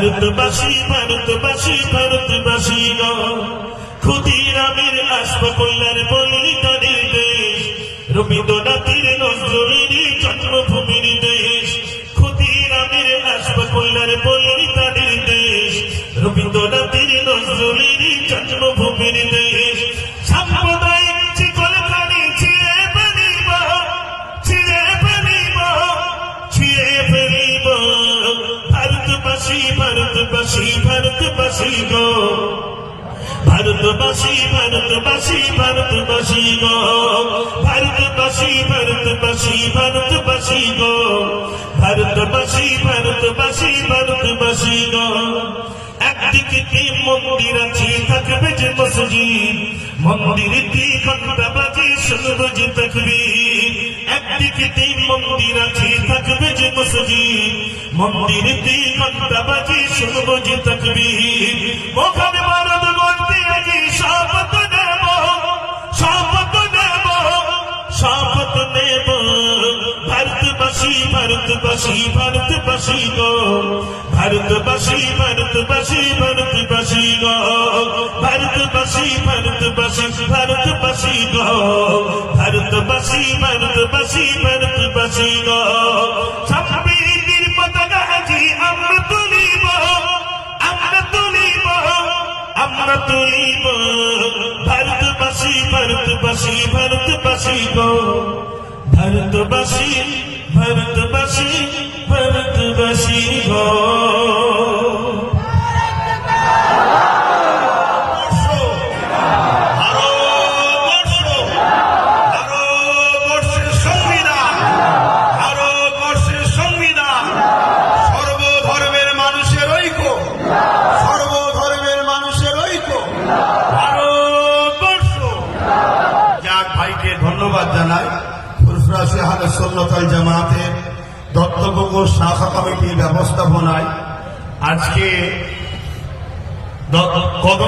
ভারতবাসী ভারতবাসী ভারতবাসী ক্ষুদিরামের আসব কল্যাণ বলি তাদের দেশ রবীন্দ্রনাথের নজরুলের জন্মভূমির দেশ ক্ষুদিরামের আসব কল্যাণ বলি তাদের দেশ রবীন্দ্রনাথের ভারতবাসী ভারতবাসী গো। ভারতবাসী ভারতবাসী ভারতবাসী গো। ভারতবাসী ভারতবাসী ভারতবাসী গো। ভারতবাসী ভারতবাসী ভারতবাসী গো। একদিকে মন্দির আছে, থাকবে যে মসজিদ। মন্দির কি ঘণ্টা বাজে শুনব যে তকবীর একদিকে কি মন্দির আছে, থাকবে যে মসজিদ। মন্দির কি ঘণ্টা বাজে শুনব যে তকবীর। ওখানে মারদ বলতে আগে শপথ নেব শপথ নেব শপথ নেব। ভারতবাসী ভারতবাসী ভারতবাসী গো। ভারতবাসী ভারতবাসী ভারতবাসী গো। ভারতবাসী ভারতবাসী ভারতবাসী গো। ভারতবাসী ভারতবাসী গো সম্প্রীতির পতাকা আজি আমরা তুলিব আমরা তুলিব আমরা তুলিব। ভারতবাসী ভারতবাসী ভারতবাসী গো। ভারতবাসী ভারতবাসী। জানাই ফুরফুরাসি হালে সন্ন্যতাল জামাতের দত্তপুকুর শাখা কমিটির ব্যবস্থাপনায় আজকে কদম